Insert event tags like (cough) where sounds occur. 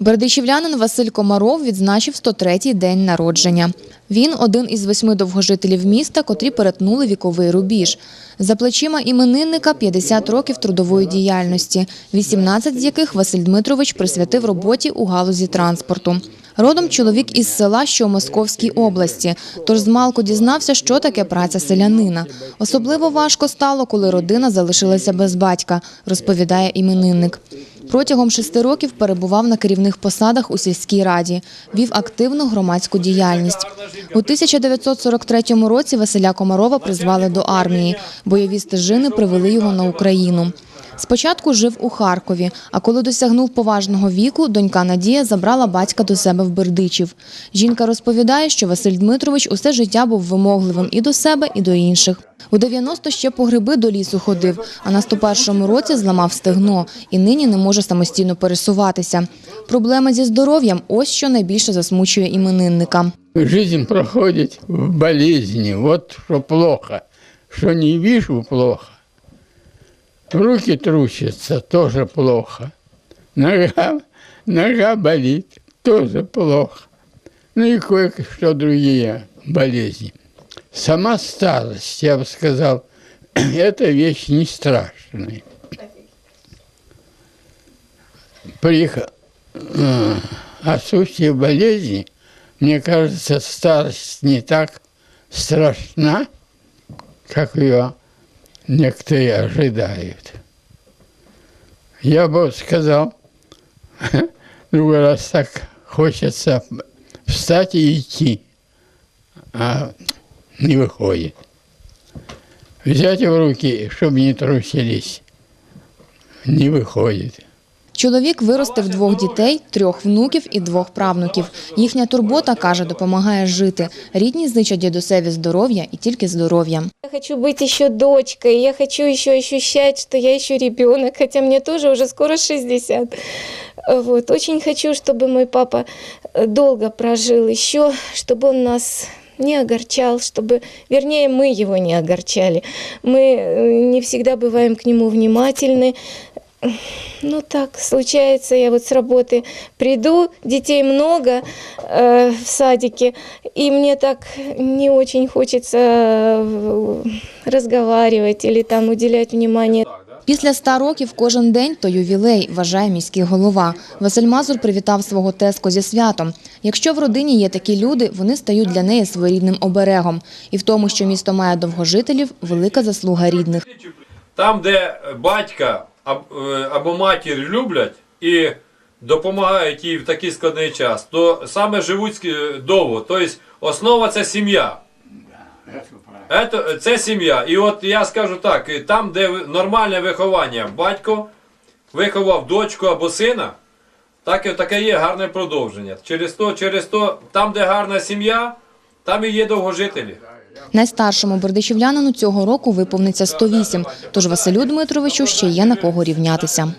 Бердичівлянин Василь Комаров відзначив 103-й день народження. Він один із восьми довгожителів міста, котрі перетнули віковий рубіж. За плечима іменинника 50 років трудової діяльності, 18 з яких Василь Дмитрович присвятив роботі у галузі транспорту. Родом чоловік із села, що у Московській області, тож змалку дізнався, що таке праця селянина. Особливо важко стало, коли родина залишилася без батька, розповідає іменинник. Протягом шести років перебував на керівних посадах у сільській раді, вів активну громадську діяльність. У 1943 році Василя Комарова призвали до армії. Бойові стежини привели його на Україну. Спочатку жив у Харкові, а коли досягнув поважного віку, донька Надія забрала батька до себе в Бердичів. Жінка розповідає, що Василь Дмитрович усе життя був вимогливим і до себе, і до інших. У 90 ще по гриби до лісу ходив, а на 101 році зламав стегно і нині не може самостійно пересуватися. Проблеми зі здоров'ям – ось що найбільше засмучує іменинника. Жизнь проходит в болезни. Вот что плохо. Что не вижу плохо. Руки трусятся, тоже плохо. Нога, нога болит, тоже плохо. Ну и кое-что другие болезни. Сама старость, я бы сказал, (clears throat) это вещь не страшная. При э, отсутствии болезни, мне кажется, старость не так страшна, как ее некоторые ожидают. Я бы сказал, (laughs) другой раз так хочется встать и идти, а не выходит. Взять в руки, чтобы не трусились, не выходит. Чоловік виростив двох дітей, трьох внуків і двох правнуків. Їхня турбота, каже, допомагає жити. Рідні зичать дідусеві здоров'я і тільки здоров'я. Я хочу быть еще дочкой, я хочу еще ощущать, что я еще ребенок, хотя мне тоже уже скоро 60. Вот. Очень хочу, чтобы мой папа э, долго прожил еще, чтобы он нас не огорчал, чтобы, вернее, мы его не огорчали. Мы э, не всегда бываем к нему внимательны. Ну так случается, я вот с работы приду, детей много э, в садике, и мне так не очень хочется э, разговаривать или там уделять внимание. Після ста років кожен день то ювілей, вважає міський голова. Василь Мазур привітав свого тезку зі святом. Якщо в родині є такі люди, вони стають для неї своєрідним оберегом. І в тому, що місто має довгожителів, велика заслуга рідних. Там, де батька аб- е, або матір люблять і допомагають їй в такий складний час, то саме живуть довго. Тобто основа це сім'я. Це сім'я. І от я скажу так: там, де нормальне виховання, батько виховав дочку або сина, так, і- таке є гарне продовження. Через то, через то, там, де гарна сім'я, там і є довгожителі. Найстаршому бердичівлянину цього року виповниться 108, тож Василю Дмитровичу ще є на кого рівнятися.